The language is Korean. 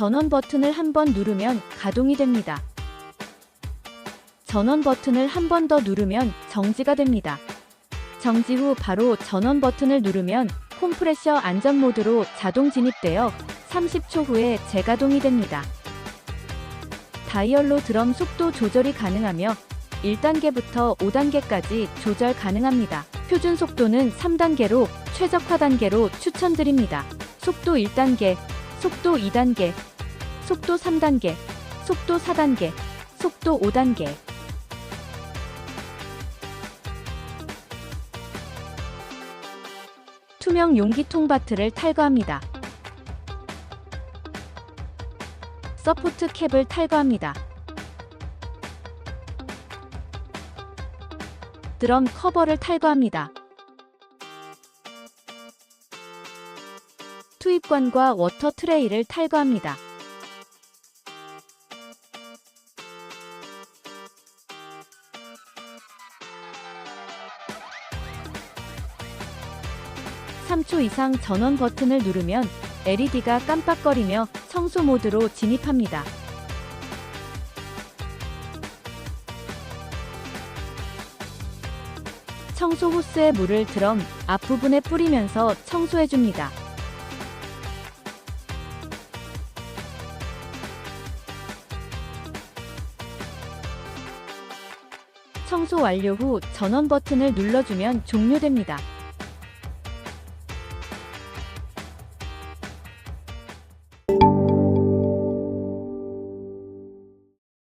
전원 버튼을 한 번 누르면 가동이 됩니다. 전원 버튼을 한 번 더 누르면 정지가 됩니다. 정지 후 바로 전원 버튼을 누르면 콤프레셔 안전 모드로 자동 진입되어 30초 후에 재가동이 됩니다. 다이얼로 드럼 속도 조절이 가능하며 1단계부터 5단계까지 조절 가능합니다. 표준 속도는 3단계로 최적화 단계로 추천드립니다. 속도 1단계, 속도 2단계, 속도 3단계, 속도 4단계, 속도 5단계. 투명 용기통 바트를 탈거합니다. 서포트 캡을 탈거합니다. 드럼 커버를 탈거합니다. 투입관과 워터 트레이를 탈거합니다. (3초) 이상 전원 버튼을 누르면 LED가 깜빡거리며 청소 모드로 진입합니다. 청소 호스의 물을 드럼 앞부분에 뿌리면서 청소해줍니다. 청소 완료 후 전원 버튼을 눌러주면 종료됩니다.